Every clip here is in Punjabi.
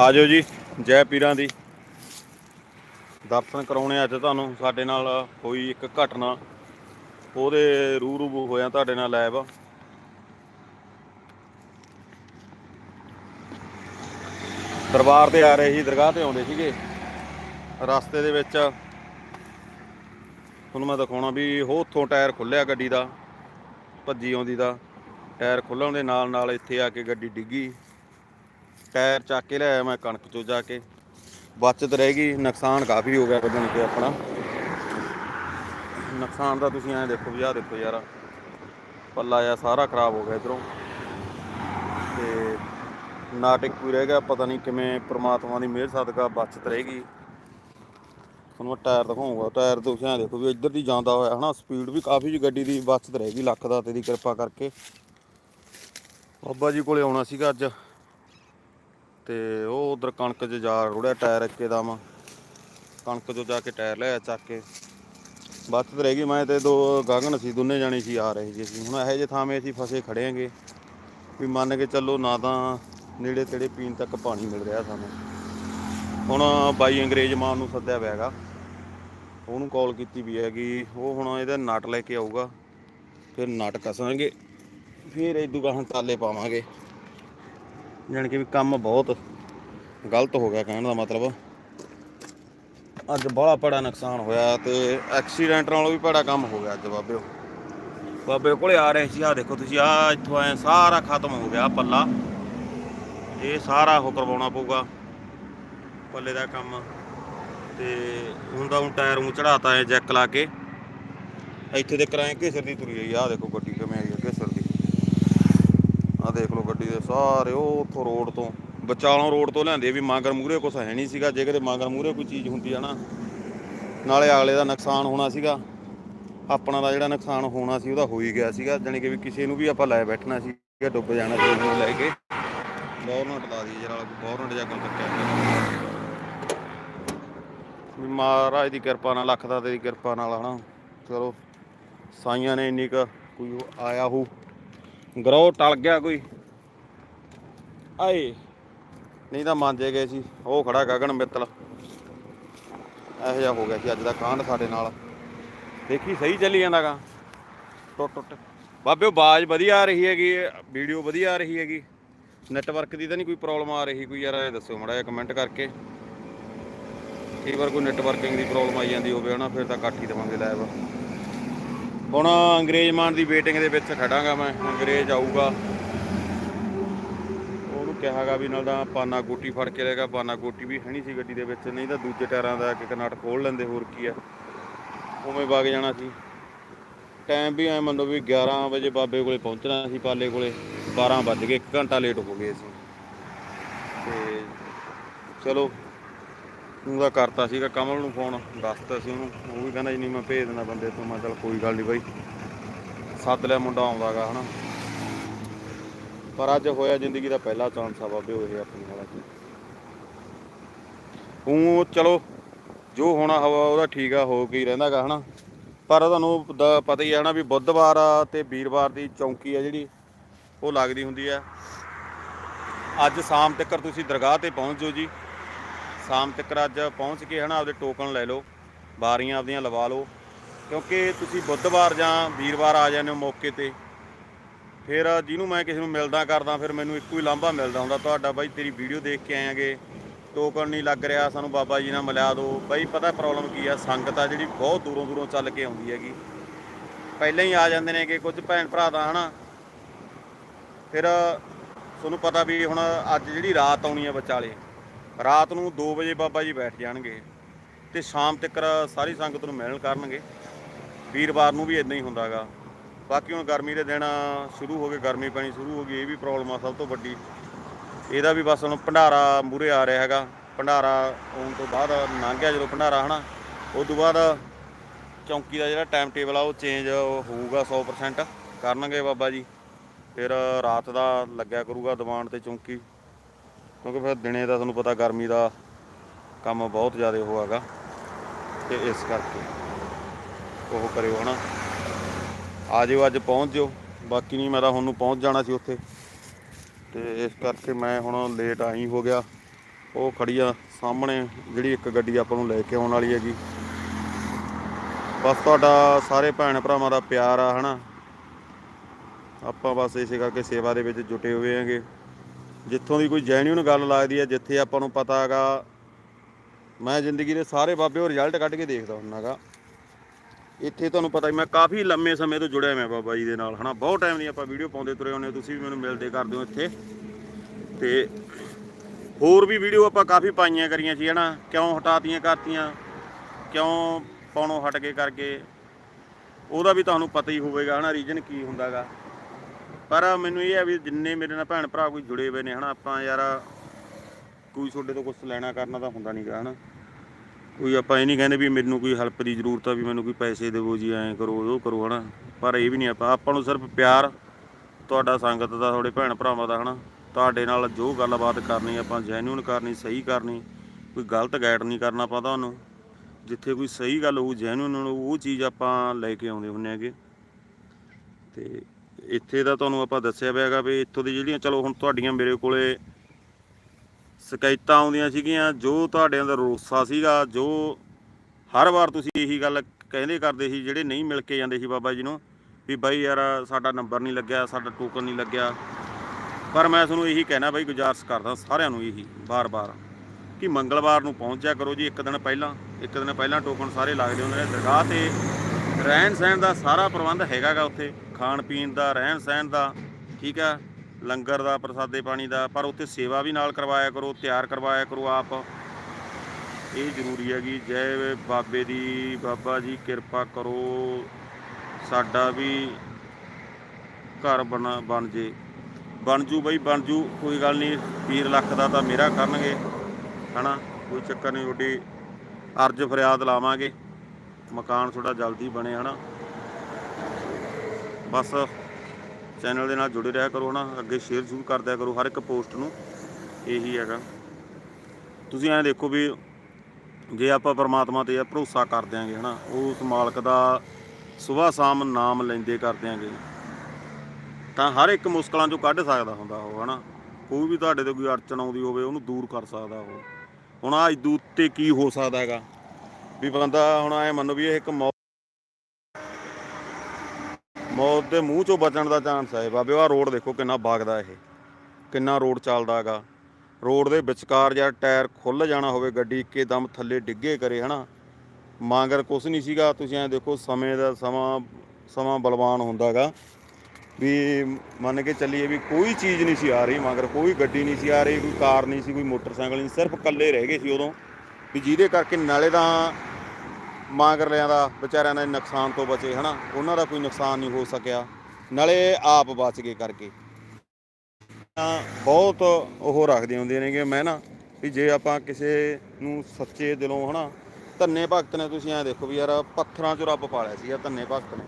ਆਜੋ ਜੀ, ਜੈ ਪੀਰਾਂ ਦੀ। ਦਰਸ਼ਨ ਕਰਾਉਣੇ ਅੱਜ ਤੁਹਾਨੂੰ, ਸਾਡੇ ਨਾਲ ਹੋਈ ਇੱਕ ਘਟਨਾ। ਉਹਦੇ ਰੂਰੂ ਹੋਇਆ ਤੁਹਾਡੇ ਨਾਲ ਲਾਈਵ ਦਰਬਾਰ ਤੇ ਆ ਰਹੇ ਸੀ, ਦਰਗਾਹ ਤੇ ਆਉਂਦੇ ਸੀਗੇ। ਰਸਤੇ ਦੇ ਵਿੱਚ, ਤੁਹਾਨੂੰ ਮੈਂ ਦਿਖਾਉਣਾ ਵੀ ਉਹ ਉੱਥੋਂ ਟਾਇਰ ਖੁੱਲਿਆ ਗੱਡੀ ਦਾ, ਭੱਜੀ ਆਉਂਦੀ ਦਾ। ਟਾਇਰ ਖੁੱਲਣ ਦੇ ਨਾਲ ਨਾਲ ਇੱਥੇ ਆ ਕੇ ਗੱਡੀ ਡਿੱਗੀ। ਟਾਇਰ ਚੱਕ ਕੇ ਲਿਆਇਆ ਮੈਂ ਕਣਕ ਚੋਂ ਜਾ ਕੇ। ਬਚਤ ਰਹਿ ਗਈ, ਨੁਕਸਾਨ ਕਾਫੀ ਹੋ ਗਿਆ ਬਦਨ ਕੇ ਆਪਣਾ। ਨੁਕਸਾਨ ਦਾ ਤੁਸੀਂ ਐਂ ਦੇਖੋ ਵੀ ਆਹ ਦੇਖੋ ਯਾਰ, ਪੱਲਾ ਆ ਸਾਰਾ ਖਰਾਬ ਹੋ ਗਿਆ ਇਧਰੋਂ। ਤੇ ਨਾਟਕ ਕੋਈ ਰਹਿ ਗਿਆ, ਪਤਾ ਨਹੀਂ ਕਿਵੇਂ ਪ੍ਰਮਾਤਮਾ ਦੀ ਮਿਹਰ ਸਦਕਾ ਬਚਤ ਰਹਿ ਗਈ। ਤੁਹਾਨੂੰ ਮੈਂ ਟਾਇਰ ਦਿਖਾਉਂਗਾ, ਟਾਇਰ ਤੁਸੀਂ ਐਂ ਦੇਖੋ ਵੀ ਇੱਧਰ ਦੀ ਜਾਂਦਾ ਹੋਇਆ, ਹਨਾ, ਸਪੀਡ ਵੀ ਕਾਫੀ ਜੀ ਗੱਡੀ ਦੀ ਬਚਤ ਰਹਿ ਗਈ, ਲੱਖ ਦਾ ਦੀ ਕਿਰਪਾ ਕਰਕੇ। ਬਾਬਾ ਜੀ ਕੋਲੇ ਆਉਣਾ ਸੀਗਾ ਅੱਜ। ਤੇ ਉਹ ਉਧਰ ਕਣਕ 'ਚ ਜਾ ਰੁੜਿਆ ਟਾਇਰ ਇੱਕਦਮ ਕਣਕ 'ਚੋਂ ਜਾ ਕੇ ਟਾਇਰ ਲਿਆ ਚੱਕ ਕੇ। ਬਚਤ ਰਹਿ ਗਈ ਮੈਂ ਤੇ ਦੋ ਗਗਨ ਸੀ, ਦੋਨੇ ਜਾਣੇ ਸੀ ਆ ਰਹੇ ਜੀ ਅਸੀਂ ਹੁਣ ਇਹੋ ਜਿਹੇ ਥਾਵੇਂ ਅਸੀਂ ਫਸੇ ਖੜੇ ਆਂਗੇ ਵੀ ਮੰਨ ਕੇ ਚੱਲੋ ਨਾ ਤਾਂ ਨੇੜੇ ਤੇੜੇ ਪੀਣ ਤੱਕ ਪਾਣੀ ਮਿਲ ਰਿਹਾ ਸਾਨੂੰ। ਹੁਣ ਬਾਈ ਅੰਗਰੇਜ਼ ਮਾਨ ਨੂੰ ਸੱਦਿਆ ਹੋਇਆ ਹੈਗਾ। ਉਹਨੂੰ ਕਾਲ ਕੀਤੀ ਵੀ ਹੈਗੀ ਉਹ ਹੁਣ ਇਹਦਾ ਨਟ ਲੈ ਕੇ ਆਊਗਾ। ਫਿਰ ਨਟ ਕਸਾਂਗੇ ਫਿਰ ਇਦੋਂ ਗਾਹਾਂ ਤਾਲੇ ਪਾਵਾਂਗੇ। ਜਾਣੀ ਕਿ ਵੀ ਕੰਮ ਬਹੁਤ ਗਲਤ ਹੋ ਗਿਆ ਕਹਿਣ ਦਾ ਮਤਲਬ। ਅੱਜ ਬੜਾ ਬੜਾ ਨੁਕਸਾਨ ਹੋਇਆ ਤੇ ਐਕਸੀਡੈਂਟ ਨਾਲੋਂ ਵੀ ਬੜਾ ਕੰਮ ਹੋ ਗਿਆ ਅੱਜ ਬਾਬੇ ਬਾਬੇ ਕੋਲੇ ਆ ਰਹੇ ਸੀ ਆ ਦੇਖੋ ਤੁਸੀਂ ਆ ਇੱਥੋਂ ਆਏ ਸਾਰਾ ਖਤਮ ਹੋ ਗਿਆ ਪੱਲਾ। ਇਹ ਸਾਰਾ ਉਹ ਕਰਵਾਉਣਾ ਪਊਗਾ, ਪੱਲੇ ਦਾ ਕੰਮ। ਤੇ ਹੁਣ ਤਾਂ ਹੁਣ ਟਾਇਰ ਨੂੰ ਚੜਾਤਾ ਹੈ ਜੈਕ ਲਾ ਕੇ। ਇੱਥੇ ਦੇ ਕਰਾਏ ਘੇਸਰ ਦੀ ਤੁਰੀ ਆਈ ਆ ਦੇਖੋ ਗੱਡੀ ਕਿਵੇਂ ਆਈ ਹੈ ਦੇਖ ਲਓ ਗੱਡੀ ਦੇ ਸਾਰੇ ਉਹ ਉੱਥੋਂ ਰੋਡ ਤੋਂ। ਬਚਾਲੋਂ ਰੋਡ ਤੋਂ ਲਿਆਂਦੇ ਵੀ ਮਾਂਗਰ ਮੂਰੇ ਕੁਛ ਹੈ ਨਹੀਂ ਸੀਗਾ, ਜੇ ਕਿਤੇ ਮਾਂਗਰ ਮੂਰੇ ਕੋਈ ਚੀਜ਼ ਹੁੰਦੀ ਆ ਨਾ, ਨਾਲੇ ਅਗਲੇ ਦਾ ਨੁਕਸਾਨ ਹੋਣਾ ਸੀਗਾ। ਆਪਣਾ ਦਾ ਜਿਹੜਾ ਨੁਕਸਾਨ ਹੋਣਾ ਸੀ, ਉਹਦਾ ਹੋ ਹੀ ਗਿਆ ਸੀਗਾ, ਜਾਣੀ ਕਿ ਵੀ ਕਿਸੇ ਨੂੰ ਵੀ ਆਪਾਂ ਲੈ ਬੈਠਣਾ ਸੀ ਕਿ ਡੁੱਬ ਜਾਣਾ ਸੀ ਉਹਨੂੰ ਲੈ ਕੇ। ਗਵਰਨਮੈਂਟ ਲਾ ਦੀ ਜਿਹੜਾ ਗਵਰਨਮੈਂਟ ਜਾ ਕੇ ਚੱਕਿਆ ਵੀ ਮਹਾਰਾਜ ਦੀ ਕਿਰਪਾ ਨਾਲ, ਲੱਖ ਦਾ ਤੇਰੀ ਕਿਰਪਾ ਨਾਲ, ਹਨਾ। ਚਲੋ, ਸਾਈਆਂ ਨੇ ਇੰਨੀ ਕੁ ਕੋਈ ਆਇਆ ਹੋ ਗਰੋ ਟਲ ਗਿਆ ਕੋਈ। ਆਏ। ਨਹੀਂ ਤਾਂ ਮੰਜੇ ਗਏ ਸੀ ਉਹ ਖੜਾ ਗਗਨ ਮਿੱਤਲ। ਇਹੋ ਜਿਹਾ ਹੋ ਗਿਆ ਸੀ ਅੱਜ ਦਾ ਕਾਂਡ ਸਾਡੇ ਨਾਲ। ਦੇਖੀ ਸਹੀ ਚੱਲੀ ਜਾਂਦਾਗਾ ਟੁੱਟ ਟੁੱਟ। ਬਾਬੇ ਬਾਜ ਵਧੀਆ ਆ ਰਹੀ ਹੈਗੀ ਵੀਡੀਓ ਵਧੀਆ ਆ ਰਹੀ ਹੈਗੀ। ਨੈਟਵਰਕ ਦੀ ਤਾਂ ਨਹੀਂ ਕੋਈ ਪ੍ਰੋਬਲਮ ਆ ਰਹੀ ਕੋਈ ਯਾਰ ਇਹ ਦੱਸੋ ਮੜਾ ਜਿਹਾ ਕਮੈਂਟ ਕਰਕੇ। ਕਈ ਵਾਰ ਕੋਈ ਨੈਟਵਰਕਿੰਗ ਦੀ ਪ੍ਰੋਬਲਮ ਆਈ ਜਾਂਦੀ ਹੋਵੇ ਹਨਾ ਫਿਰ ਤਾਂ ਕੱਟ ਹੀ ਦੇਵਾਂਗੇ ਲਾਈਵ ਹੁਣ ਅੰਗਰੇਜ਼ ਮਾਨ ਦੀ ਵੇਟਿੰਗ ਦੇ ਵਿੱਚ ਖੜਾਂਗਾ ਮੈਂ, ਅੰਗਰੇਜ਼ ਆਊਗਾ। ਉਹਨੂੰ ਕਿਹਾਗਾ ਵੀ ਨਾਲ ਤਾਂ ਪਾਨਾ ਗੋਟੀ ਫੜ ਕੇ ਰਹੇਗਾ ਪਾਨਾ ਗੋਟੀ ਵੀ ਹੈ ਨਹੀਂ ਸੀ ਗੱਡੀ ਦੇ ਵਿੱਚ, ਨਹੀਂ ਤਾਂ ਦੂਜੇ ਟਾਇਰਾਂ ਦਾ ਇੱਕ ਨਟ ਖੋਲ ਲੈਂਦੇ, ਹੋਰ ਕੀ ਆ। ਉਵੇਂ ਵਗ ਜਾਣਾ ਸੀ। ਟਾਈਮ ਵੀ ਐ ਮੰਨੋ ਵੀ 11 ਵਜੇ ਬਾਬੇ ਕੋਲੇ ਪਹੁੰਚਣਾ ਸੀ, ਪਾਲੇ ਕੋਲੇ। 12 ਵੱਜ ਗਏ 1 ਘੰਟਾ ਲੇਟ ਹੋ ਗਏ ਅਸੀਂ। ਤੇ ਚਲੋ ਉਹਦਾ ਕਰਤਾ ਸੀਗਾ ਕਮਲ ਨੂੰ ਫੋਨ, ਦੱਸਤਾ ਸੀ ਉਹਨੂੰ। ਉਹ ਵੀ ਕਹਿੰਦਾ ਜੀ ਨਹੀਂ ਮੈਂ ਭੇਜ ਦਿੰਦਾ ਬੰਦੇ ਤੋਂ। ਮੈਂ ਚੱਲ ਕੋਈ ਗੱਲ ਨਹੀਂ ਬਾਈ। ਸੱਦ ਲਿਆ ਮੁੰਡਾ ਆਉਂਦਾਗਾ, ਹਨਾ। ਪਰ ਅੱਜ ਹੋਇਆ ਜ਼ਿੰਦਗੀ ਦਾ ਪਹਿਲਾ ਚਾਂਸ ਆ ਬਾਬੇ, ਉਹ ਇਹ ਆਪਣੀ ਵਾਲਾ ਜੀ। ਉਹ ਚਲੋ, ਜੋ ਹੋਣਾ ਹਵਾ ਉਹਦਾ ਠੀਕ ਆ, ਹੋ ਕੇ ਹੀ ਰਹਿੰਦਾਗਾ, ਹਨਾ। ਪਰ ਤੁਹਾਨੂੰ ਪਤਾ ਹੀ ਹੈ ਨਾ ਵੀ ਬੁੱਧਵਾਰ ਤੇ ਵੀਰਵਾਰ ਦੀ ਚੌਂਕੀ ਆ ਜਿਹੜੀ, ਉਹ ਲੱਗਦੀ ਹੁੰਦੀ ਆ। ਅੱਜ ਸ਼ਾਮ ਤੱਕ ਤੁਸੀਂ ਦਰਗਾਹ ਤੇ ਪਹੁੰਚ ਜਾਓ ਜੀ। ਸ਼ਾਮ ਤੱਕ ਅੱਜ ਪਹੁੰਚ ਕੇ ਹਨਾ ਆਪਦੇ ਟੋਕਨ ਲੈ ਲਓ ਬਾਰੀਆਂ ਆਪਦੀਆਂ ਲਵਾ ਲਓ, ਕਿਉਂਕਿ ਤੁਸੀਂ ਬੁੱਧਵਾਰ ਜਾਂ ਵੀਰਵਾਰ ਆ ਜਾਂਦੇ ਹੋ ਮੌਕੇ ਤੇ। ਫਿਰ ਜਿਹਨੂੰ ਮੈਂ ਕਿਸੇ ਨੂੰ ਮਿਲਦਾ ਕਰਦਾ, ਫਿਰ ਮੈਨੂੰ ਇੱਕੋ ਹੀ ਲਾਂਭਾ ਮਿਲਦਾ ਹੁੰਦਾ ਤੁਹਾਡਾ, ਬਾਈ ਤੇਰੀ ਵੀਡੀਓ ਦੇਖ ਕੇ ਆਏਗੇ ਟੋਕਨ ਨਹੀਂ ਲੱਗ ਰਿਹਾ, ਸਾਨੂੰ ਬਾਬਾ ਜੀ ਨਾਲ ਮਿਲਾ ਦਿਓ। ਬਾਈ ਪਤਾ ਪ੍ਰੋਬਲਮ ਕੀ ਆ, ਸੰਗਤ ਆ ਜਿਹੜੀ ਬਹੁਤ ਦੂਰੋਂ ਦੂਰੋਂ ਚੱਲ ਕੇ ਆਉਂਦੀ ਹੈਗੀ। ਪਹਿਲਾਂ ਹੀ ਆ ਜਾਂਦੇ ਨੇ ਕਿ ਕੁਝ ਭੈਣ ਭਰਾ ਦਾ ਹਨਾ। ਫਿਰ ਤੁਹਾਨੂੰ ਪਤਾ ਵੀ ਹੁਣ ਅੱਜ ਜਿਹੜੀ ਰਾਤ ਆਉਣੀ ਆ ਵਿਚਾਲੇ ਰਾਤ ਨੂੰ 2 ਵਜੇ ਬਾਬਾ ਜੀ ਬੈਠ ਜਾਣਗੇ ਤੇ ਸ਼ਾਮ ਤੱਕ ਸਾਰੀ ਸੰਗਤ ਨੂੰ ਮਿਲਣ ਕਰਨਗੇ। ਵੀਰਵਾਰ ਨੂੰ ਵੀ ਇਦਾਂ ਹੀ ਹੁੰਦਾਗਾ। ਬਾਕੀ ਹੁਣ ਗਰਮੀ ਦੇ ਦਿਨ ਸ਼ੁਰੂ ਹੋ ਗਏ, ਗਰਮੀ ਪੈਣੀ ਸ਼ੁਰੂ ਹੋ ਗਈ, ਇਹ ਵੀ ਪ੍ਰੋਬਲਮ ਆ ਸਭ ਤੋਂ ਵੱਡੀ। ਇਹਦਾ ਵੀ ਬਸ ਹੁਣ ਭੰਡਾਰਾ ਮੂਰੇ ਆ ਰਿਹਾ ਹੈਗਾ। ਭੰਡਾਰਾ ਆਉਣ ਤੋਂ ਬਾਅਦ ਲੰਘਿਆ ਜਦੋਂ ਭੰਡਾਰਾ, ਹਨਾ? ਉਸ ਤੋਂ ਬਾਅਦ ਚੌਂਕੀ ਦਾ ਜਿਹੜਾ ਟਾਈਮ ਟੇਬਲ ਆ, ਉਹ ਚੇਂਜ ਹੋਊਗਾ 100% ਕਰਨਗੇ ਬਾਬਾ ਜੀ। ਫਿਰ ਰਾਤ ਦਾ ਲੱਗਿਆ ਕਰੂਗਾ ਦੀਵਾਨ ਤੇ ਚੌਂਕੀ। ਕਿਉਂਕਿ ਫਿਰ ਦਿਨੇ ਦਾ ਤੁਹਾਨੂੰ ਪਤਾ ਗਰਮੀ ਦਾ ਕੰਮ ਬਹੁਤ ਜ਼ਿਆਦਾ ਉਹ ਹੈਗਾ ਤੇ ਇਸ ਕਰਕੇ ਉਹ ਕਰਿਓ ਹਨਾ। ਆ ਜਿਓ, ਅੱਜ ਪਹੁੰਚ ਜਿਓ। ਬਾਕੀ ਨਹੀਂ, ਮੈਂ ਤਾਂ ਹੁਣ ਨੂੰ ਪਹੁੰਚ ਜਾਣਾ ਸੀ ਉੱਥੇ। ਤੇ ਇਸ ਕਰਕੇ ਮੈਂ ਹੁਣ ਲੇਟ ਆਈ ਹੋ ਗਿਆ। ਉਹ ਖੜੀ ਆ ਸਾਹਮਣੇ, ਜਿਹੜੀ ਇੱਕ ਗੱਡੀ ਆਪਾਂ ਨੂੰ ਲੈ ਕੇ ਆਉਣ ਵਾਲੀ ਹੈਗੀ। ਬਸ ਤੁਹਾਡਾ ਸਾਰੇ ਭੈਣ ਭਰਾਵਾਂ ਦਾ ਪਿਆਰ ਆ, ਹਨਾ। ਆਪਾਂ ਬਸ ਇਸੇ ਕਰਕੇ ਸੇਵਾ ਦੇ ਵਿੱਚ ਜੁਟੇ ਹੋਏ ਹਾਂਗੇ। ਜਿੱਥੋਂ ਦੀ ਕੋਈ ਜੈਨੂਇਨ ਗੱਲ ਲੱਗਦੀ ਹੈ, ਜਿੱਥੇ ਆਪਾਂ ਨੂੰ ਪਤਾ ਹੈਗਾ, ਮੈਂ ਜ਼ਿੰਦਗੀ ਦੇ ਸਾਰੇ ਬਾਬੇ ਉਹ ਰਿਜ਼ਲਟ ਕੱਢ ਕੇ ਦੇਖਦਾ ਹੁੰਨਾਗਾ ਇੱਥੇ ਤੁਹਾਨੂੰ ਪਤਾ ਹੀ, ਮੈਂ ਕਾਫੀ ਲੰਮੇ ਸਮੇਂ ਤੋਂ ਜੁੜਿਆ ਮੈਂ ਬਾਬਾ ਜੀ ਦੇ ਨਾਲ, ਹਨਾ? ਬਹੁਤ ਟਾਈਮ ਦੀ ਆਪਾਂ ਵੀਡੀਓ ਪਾਉਂਦੇ ਤੁਰੇ ਹੁੰਦੇ ਤੁਸੀਂ ਵੀ ਮੈਨੂੰ ਮਿਲਦੇ ਕਰਦੇ ਹੋ ਇੱਥੇ। ਤੇ ਹੋਰ ਵੀ ਵੀਡੀਓ ਆਪਾਂ ਕਾਫੀ ਪਾਈਆਂ ਕਰੀਆਂ ਸੀ, ਹਨਾ? ਕਿਉਂ ਹਟਾਤੀਆਂ, ਕਰਤੀਆਂ? ਕਿਉਂ ਪਾਉਣੋਂ ਹਟ ਕੇ ਕਰਕੇ? ਉਹਦਾ ਵੀ ਤੁਹਾਨੂੰ ਪਤਾ ਹੀ ਹੋਵੇਗਾ, ਹਨਾ? ਰੀਜਨ ਕੀ ਹੁੰਦਾਗਾ ਪਰ ਮੈਨੂੰ ਇਹ ਹੈ ਵੀ ਜਿੰਨੇ ਮੇਰੇ ਨਾਲ ਭੈਣ ਭਰਾ ਕੋਈ ਜੁੜੇ ਹੋਏ ਨੇ, ਹਨਾ, ਆਪਾਂ ਯਾਰ ਕੋਈ ਤੁਹਾਡੇ ਤੋਂ ਕੁਝ ਲੈਣਾ ਕਰਨਾ ਤਾਂ ਹੁੰਦਾ ਨਹੀਂਗਾ ਹਨਾ। ਕੋਈ ਆਪਾਂ ਇਹ ਨਹੀਂ ਕਹਿੰਦੇ ਵੀ ਮੈਨੂੰ ਕੋਈ ਹੈਲਪ ਦੀ ਜ਼ਰੂਰਤ ਆ, ਵੀ ਮੈਨੂੰ ਕੋਈ ਪੈਸੇ ਦੇਵੋ ਜੀ, ਐਂ ਕਰੋ, ਉਹ ਕਰੋ, ਹਨਾ। ਪਰ ਇਹ ਵੀ ਨਹੀਂ ਆਪਾਂ ਆਪਾਂ ਨੂੰ ਸਿਰਫ ਪਿਆਰ ਤੁਹਾਡਾ ਸੰਗਤ ਦਾ, ਤੁਹਾਡੇ ਭੈਣ ਭਰਾਵਾਂ ਦਾ, ਹਨਾ। ਤੁਹਾਡੇ ਨਾਲ ਜੋ ਗੱਲਬਾਤ ਕਰਨੀ, ਆਪਾਂ ਜੈਨੂਇਨ ਕਰਨੀ, ਸਹੀ ਕਰਨੀ, ਕੋਈ ਗਲਤ ਗਾਈਡ ਨਹੀਂ ਕਰਨਾ ਆਪਾਂ ਤੁਹਾਨੂੰ। ਜਿੱਥੇ ਕੋਈ ਸਹੀ ਗੱਲ ਹੋਊ ਜੈਨੂਇਨ ਉਹ ਚੀਜ਼ ਆਪਾਂ ਲੈ ਕੇ ਆਉਂਦੇ ਹੁੰਨੇ ਹੈਗੇ। ਤੇ ਇੱਥੇ ਦਾ ਤੁਹਾਨੂੰ ਆਪਾਂ ਦੱਸਿਆ ਪਿਆ ਹੈਗਾ ਵੀ ਇੱਥੋਂ ਦੀ ਜਿਹੜੀਆਂ, ਚਲੋ ਹੁਣ ਤੁਹਾਡੀਆਂ ਮੇਰੇ ਕੋਲੇ ਸ਼ਿਕਾਇਤਾਂ ਆਉਂਦੀਆਂ ਸੀਗੀਆਂ, ਜੋ ਤੁਹਾਡੇ ਅੰਦਰ ਰੋਸਾ ਸੀਗਾ, ਜੋ ਹਰ ਵਾਰ ਤੁਸੀਂ ਇਹੀ ਗੱਲ ਕਹਿੰਦੇ ਕਰਦੇ ਸੀ, ਜਿਹੜੇ ਨਹੀਂ ਮਿਲ ਕੇ ਜਾਂਦੇ ਸੀ ਬਾਬਾ ਜੀ ਨੂੰ, ਵੀ ਬਾਈ ਯਾਰ ਸਾਡਾ ਨੰਬਰ ਨਹੀਂ ਲੱਗਿਆ, ਸਾਡਾ ਟੋਕਨ ਨਹੀਂ ਲੱਗਿਆ। ਪਰ ਮੈਂ ਤੁਹਾਨੂੰ ਇਹੀ ਕਹਿਣਾ ਬਾਈ, ਗੁਜ਼ਾਰਸ਼ ਕਰਦਾ ਸਾਰਿਆਂ ਨੂੰ ਇਹੀ, ਬਾਰ-ਬਾਰ, ਕਿ ਮੰਗਲਵਾਰ ਨੂੰ ਪਹੁੰਚਿਆ ਕਰੋ ਜੀ, ਇੱਕ ਦਿਨ ਪਹਿਲਾਂ, ਇੱਕ ਦਿਨ ਪਹਿਲਾਂ ਟੋਕਨ ਸਾਰੇ ਲੱਗਦੇ ਹੁੰਦੇ ਨੇ। ਦਰਗਾਹ ਤੇ ਰਹਿਣ ਸਹਿਣ ਦਾ ਸਾਰਾ ਪ੍ਰਬੰਧ ਹੈਗਾਗਾ ਉੱਥੇ। ਖਾਣ ਪੀਣ ਦਾ, ਰਹਿਣ ਸਹਿਣ ਦਾ, ਠੀਕ ਹੈ, ਲੰਗਰ ਦਾ, ਪ੍ਰਸਾਦੇ ਪਾਣੀ ਦਾ, ਪਰ ਉੱਥੇ ਸੇਵਾ ਵੀ ਨਾਲ ਕਰਵਾਇਆ ਕਰੋ, ਤਿਆਰ ਕਰਵਾਇਆ ਕਰੋ ਆਪ। ਇਹ ਜ਼ਰੂਰੀ ਹੈਗੀ ਜੈ ਬਾਬੇ ਦੀ, ਬਾਬਾ ਜੀ ਕਿਰਪਾ ਕਰੋ, ਸਾਡਾ ਵੀ ਘਰ ਬਣ ਬਣ ਜੇ। ਬਣ ਜੂ ਬਈ, ਬਣ ਜੂ, ਕੋਈ ਗੱਲ ਨਹੀਂ ਵੀਰ ਲੱਖ ਦਾ ਤਾਂ ਮੇਰਾ ਕਰਨਗੇ, ਹਨਾ? ਕੋਈ ਚੱਕਰ ਨਹੀਂ, ਤੁਹਾਡੀ ਅਰਜ ਫਰਿਆਦ ਲਾਵਾਂਗੇ। ਮਕਾਨ ਤੁਹਾਡਾ ਜਲਦੀ ਬਣੇ, ਹਨਾ? ਬਸ ਚੈਨਲ ਦੇ ਨਾਲ ਜੁੜੇ ਰਿਹਾ ਕਰੋ ਹਨਾ, ਅੱਗੇ ਸ਼ੇਅਰ ਜ਼ਰੂਰ ਕਰਦਿਆ ਕਰੋ ਹਰ ਇੱਕ ਪੋਸਟ ਨੂੰ, ਇਹੀ ਹੈਗਾ। ਤੁਸੀਂ ਐਂ ਦੇਖੋ ਵੀ ਜੇ ਆਪਾਂ ਪਰਮਾਤਮਾ ਤੇ ਭਰੋਸਾ ਕਰ ਦਿਆਂਗੇ ਹਨਾ, ਉਸ ਮਾਲਕ ਦਾ ਸਵੇਰ ਸ਼ਾਮ ਨਾਮ ਲੈਂਦੇ ਕਰ ਦਿਆਂਗੇ। ਤਾਂ ਹਰ ਇੱਕ ਮੁਸ਼ਕਲਾਂ ਚੋਂ ਕੱਢ ਸਕਦਾ ਹੁੰਦਾ ਉਹ ਹਨਾ, ਕੋਈ ਵੀ ਤੁਹਾਡੇ ਤੇ ਕੋਈ ਅੜਚਣ ਆਉਂਦੀ ਹੋਵੇ, ਉਹਨੂੰ ਦੂਰ ਕਰ ਸਕਦਾ ਉਹ। ਹੁਣ ਆ ਇਦੂ ਉੱਤੇ ਕੀ ਹੋ ਸਕਦਾ ਹੈਗਾ? ਵੀ ਬੰਦਾ ਹੁਣ ਐ ਮੰਨੋ ਵੀ ਇਹ ਇੱਕ ਮੌਤ ਦੇ ਮੂੰਹ ਚੋਂ ਬਚਣ ਦਾ ਚਾਂਸ ਹੈ ਬਾਬੇ, ਆਹ ਰੋਡ ਦੇਖੋ ਕਿੰਨਾ ਬਾਗਦਾ ਇਹ। ਕਿੰਨਾ ਰੋਡ ਚੱਲਦਾ ਹੈਗਾ। ਰੋਡ ਦੇ ਵਿਚਕਾਰ ਜਾਂ ਟਾਇਰ ਖੁੱਲ ਜਾਣਾ ਹੋਵੇ, ਗੱਡੀ ਇੱਕਦਮ ਥੱਲੇ ਡਿੱਗੇ ਕਰੇ, ਹਨਾ। ਮਾਂਗਰ ਕੁਛ ਨਹੀਂ ਸੀਗਾ। ਤੁਸੀਂ ਐ ਦੇਖੋ, ਸਮੇਂ ਦਾ ਸਮਾਂ ਸਮਾਂ ਬਲਵਾਨ ਹੁੰਦਾਗਾ ਵੀ ਮੰਨ ਕੇ ਚੱਲੀਏ ਵੀ ਕੋਈ ਚੀਜ਼ ਨਹੀਂ ਸੀ ਆ ਰਹੀ ਮਗਰ, ਕੋਈ ਗੱਡੀ ਨਹੀਂ ਸੀ ਆ ਰਹੀ, ਕੋਈ ਕਾਰ ਨਹੀਂ ਸੀ, ਕੋਈ ਮੋਟਰਸਾਈਕਲ ਨਹੀਂ ਸਿਰਫ ਇਕੱਲੇ ਰਹਿ ਗਏ ਸੀ ਉਦੋਂ। ਵੀ ਜਿਹਦੇ ਕਰਕੇ ਨਾਲੇ ਤਾਂ ਮਾਂਗਰਲਿਆਂ ਦਾ ਵਿਚਾਰਿਆਂ ਦਾ ਨੁਕਸਾਨ ਤੋਂ ਬਚੇ, ਹਨਾ? ਉਹਨਾਂ ਦਾ ਕੋਈ ਨੁਕਸਾਨ ਨਹੀਂ ਹੋ ਸਕਿਆ। ਨਾਲੇ ਆਪ ਬਚ ਗਏ ਕਰਕੇ। ਤਾਂ ਬਹੁਤ ਉਹ ਰੱਖਦੇ ਹੁੰਦੇ ਨੇ ਕਿ ਮੈਂ ਨਾ, ਵੀ ਜੇ ਆਪਾਂ ਕਿਸੇ ਨੂੰ ਸੱਚੇ ਦਿਲੋਂ, ਹਨਾ, ਧੰਨੇ ਭਗਤ ਨੇ ਤੁਸੀਂ ਐ ਦੇਖੋ ਵੀ ਯਾਰ ਪੱਥਰਾਂ 'ਚ ਰੱਬ ਪਾਲਿਆ ਸੀਗਾ ਧੰਨੇ ਭਗਤ ਨੇ।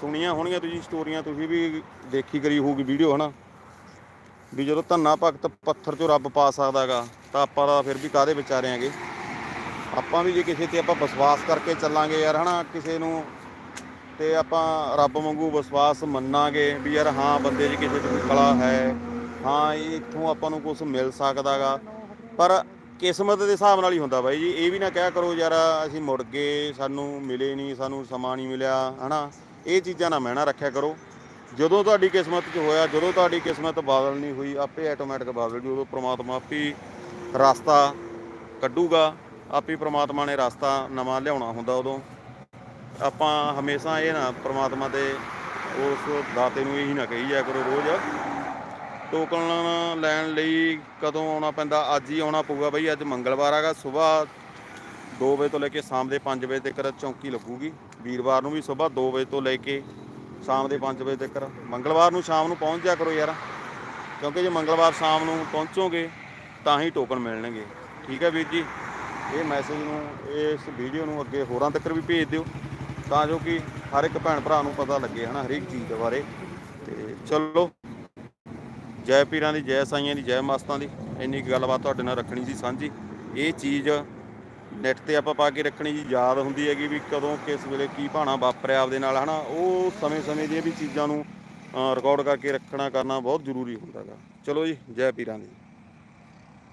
ਸੁਣੀਆਂ ਹੋਣਗੀਆਂ ਤੁਸੀਂ ਸਟੋਰੀਆਂ, ਤੁਸੀਂ ਵੀ ਦੇਖੀ ਕਰੀ ਹੋਊਗੀ ਵੀਡੀਓ, ਹਨਾ? ਵੀ ਜਦੋਂ ਧੰਨਾ ਭਗਤ ਪੱਥਰ 'ਚੋਂ ਰੱਬ ਪਾ ਸਕਦਾਗਾ ਤਾਂ ਆਪਾਂ ਦਾ ਫਿਰ ਵੀ ਕਾਦੇ ਵਿਚਾਰੇ ਆਂਗੇ ਆਪਾਂ ਵੀ ਜੇ ਕਿਸੇ ਤੇ ਆਪਾਂ ਵਿਸ਼ਵਾਸ ਕਰਕੇ ਚੱਲਾਂਗੇ ਯਾਰ, ਹਨਾ, ਕਿਸੇ ਨੂੰ ਤੇ ਆਪਾਂ ਰੱਬ ਵਾਂਗੂ ਵਿਸ਼ਵਾਸ ਮੰਨਾਂਗੇ ਵੀ ਯਾਰ, ਹਾਂ, ਬੰਦੇ 'ਚ ਕਿਸੇ 'ਚ ਕਲਾ ਹੈ, ਹਾਂ ਇੱਥੋਂ ਆਪਾਂ ਨੂੰ ਕੁਝ ਮਿਲ ਸਕਦਾਗਾ। ਪਰ ਕਿਸਮਤ ਦੇ ਹਿਸਾਬ ਨਾਲ ਹੀ ਹੁੰਦਾ ਬਾਈ ਜੀ, ਇਹ ਵੀ ਨਾ ਕਿਹਾ ਕਰੋ ਯਾਰ, ਅਸੀਂ ਮੁੜ ਗਏ, ਸਾਨੂੰ ਮਿਲੇ ਨਹੀਂ, ਸਾਨੂੰ ਸਮਾਂ ਨਹੀਂ ਮਿਲਿਆ, ਹਨਾ। ਇਹ ਚੀਜ਼ਾਂ ਨਾ ਮਹਿਣਾ ਰੱਖਿਆ ਕਰੋ। ਜਦੋਂ ਤੁਹਾਡੀ ਕਿਸਮਤ 'ਚ ਹੋਇਆ, ਜਦੋਂ ਤੁਹਾਡੀ ਕਿਸਮਤ ਬਾਦਲ ਨਹੀਂ ਹੋਈ, ਆਪੇ ਆਟੋਮੈਟਿਕ ਬਾਦਲ ਜੂ, ਉਦੋਂ ਪ੍ਰਮਾਤਮਾ ਆਪੇ ਹੀ ਰਸਤਾ ਕੱਢੂਗਾ। ਆਪੇ ਹੀ ਪ੍ਰਮਾਤਮਾ ਨੇ ਰਸਤਾ ਨਵਾਂ ਲਿਆਉਣਾ ਹੁੰਦਾ ਉਦੋਂ। ਆਪਾਂ ਹਮੇਸ਼ਾ ਇਹ ਨਾ ਪ੍ਰਮਾਤਮਾ ਤੇ ਉਸ ਦਾਤੇ ਨੂੰ ਇਹੀ ਨਾ ਕਹੀ ਜਾਇਆ ਕਰੋ ਰੋਜ਼। ਟੋਕਨ ਲੈਣ ਲਈ ਕਦੋਂ ਆਉਣਾ ਪੈਂਦਾ, ਅੱਜ ਹੀ ਆਉਣਾ ਪਊਗਾ ਬਈ, ਅੱਜ ਮੰਗਲਵਾਰ ਹੈਗਾ ਸਵੇਰ 2 ਵਜੇ ਤੋਂ ਲੈ ਕੇ ਸ਼ਾਮ ਦੇ 5 ਵਜੇ ਤੱਕ ਚੌਂਕੀ ਲੱਗੂਗੀ। ਵੀਰਵਾਰ ਨੂੰ ਵੀ ਸਵੇਰ 2 ਵਜੇ ਤੋਂ ਲੈ ਕੇ ਸ਼ਾਮ ਦੇ 5 ਵਜੇ ਤੱਕ। ਮੰਗਲਵਾਰ ਨੂੰ ਸ਼ਾਮ ਨੂੰ ਪਹੁੰਚ ਜਾ ਕਰੋ ਯਾਰ। ਕਿਉਂਕਿ ਜੇ ਮੰਗਲਵਾਰ ਸ਼ਾਮ ਨੂੰ ਪਹੁੰਚੋਗੇ ਤਾਂ ਹੀ ਟੋਕਨ ਮਿਲਣਗੇ। ਠੀਕ ਹੈ ਵੀਰ ਜੀ? ਇਹ ਮੈਸੇਜ ਨੂੰ, ਇਸ ਵੀਡੀਓ ਨੂੰ ਅੱਗੇ ਹੋਰਾਂ ਤੱਕ ਵੀ ਭੇਜ ਦਿਓ, ਤਾਂ ਜੋ ਕਿ ਹਰ ਇੱਕ ਭੈਣ ਭਰਾ ਨੂੰ ਪਤਾ ਲੱਗੇ, ਹਨਾ, ਹਰੇਕ ਚੀਜ਼ ਦੇ ਬਾਰੇ। ਤੇ ਚਲੋ, ਜੈ ਪੀਰਾਂ ਦੀ, ਜੈ ਸਾਈਆਂ ਦੀ, ਜੈ ਮਾਸਤਾਂ ਦੀ, ਇੰਨੀ ਕੁ ਗੱਲਬਾਤ ਤੁਹਾਡੇ ਨਾਲ ਰੱਖਣੀ ਸੀ ਸਾਂਝੀ। ਇਹ ਚੀਜ਼ ਨੈਟ ਤੇ ਆਪਾਂ ਪਾ ਕੇ ਰੱਖਣੀ ਜੀ, ਯਾਦ ਹੁੰਦੀ ਹੈਗੀ ਵੀ ਕਦੋਂ ਕਿਸ ਵੇਲੇ ਕੀ ਭਾਣਾ ਵਾਪਰਿਆ ਆਪਦੇ ਨਾਲ, ਹਨਾ। ਉਹ ਸਮੇਂ-ਸਮੇਂ ਦੀਆਂ ਵੀ ਚੀਜ਼ਾਂ ਨੂੰ ਰਿਕਾਰਡ ਕਰਕੇ ਰੱਖਣਾ, ਕਰਨਾ ਬਹੁਤ ਜ਼ਰੂਰੀ ਹੁੰਦਾ ਗਾ ਚਲੋ ਜੀ, ਜੈ ਪੀਰਾਂ ਦੀ।